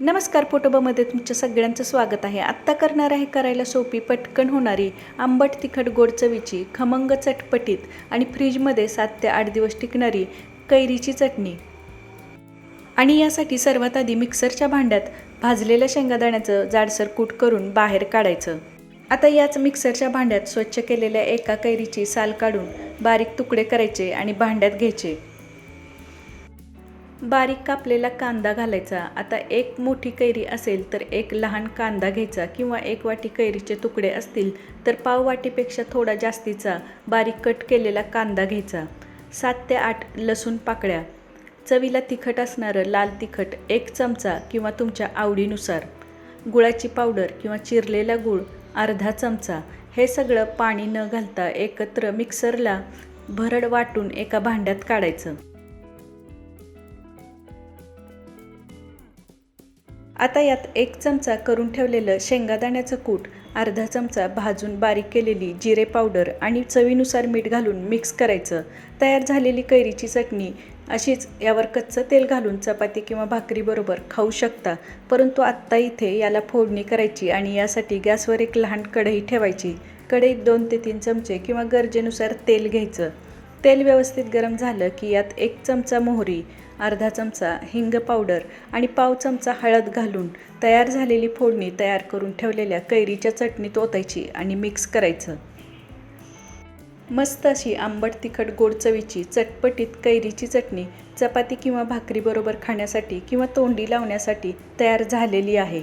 नमस्कार पोटोबामध्ये तुमच्या सगळ्यांचं स्वागत आहे. आत्ता करणार आहे करायला सोपी पटकन होणारी आंबट तिखट गोड चवीची खमंग चटपटीत आणि फ्रीजमध्ये सात ते आठ दिवस टिकणारी कैरीची चटणी. आणि यासाठी सर्वात आधी मिक्सरच्या भांड्यात भाजलेल्या शेंगादाण्याचं जाडसर कूट करून बाहेर काढायचं. आता याच मिक्सरच्या भांड्यात स्वच्छ केलेल्या एका कैरीची साल काढून बारीक तुकडे करायचे आणि भांड्यात घ्यायचे. बारीक कापलेला कांदा घालायचा. आता एक मोठी कैरी असेल तर एक लहान कांदा घ्यायचा किंवा एक वाटी कैरीचे तुकडे असतील तर पाव वाटीपेक्षा थोडा जास्तीचा बारीक कट केलेला कांदा घ्यायचा. सात ते आठ लसूण पाकळ्या. चवीला तिखट असणारं लाल तिखट एक चमचा किंवा तुमच्या आवडीनुसार. गुळाची पावडर किंवा चिरलेला गूळ अर्धा चमचा. हे सगळं पाणी न घालता एकत्र मिक्सरला भरड वाटून एका भांड्यात काढायचं. आता यात एक चमचा करून ठेवलेलं शेंगादाण्याचं कूट अर्धा चमचा भाजून बारीक केलेली जिरे पावडर आणि चवीनुसार मीठ घालून मिक्स करायचं. तयार झालेली कैरीची चटणी अशीच यावर कच्चं तेल घालून चपाती किंवा भाकरीबरोबर खाऊ शकता परंतु आत्ता इथे याला फोडणी करायची आणि यासाठी गॅसवर एक लहान कढई ठेवायची. कढईत दोन ते तीन चमचे किंवा गरजेनुसार तेल घ्यायचं. तेल व्यवस्थित गरम झालं की यात एक चमचा मोहरी अर्धा चमचा हिंग पावडर आणि पाव चमचा हळद घालून तयार झालेली फोडणी तयार करून ठेवलेल्या कैरीच्या चटणीत ओतायची आणि मिक्स करायचं. मस्त अशी आंबट तिखट गोड चवीची चटपटीत कैरीची चटणी चपाती किंवा भाकरीबरोबर खाण्यासाठी किंवा तोंडी लावण्यासाठी तयार झालेली आहे.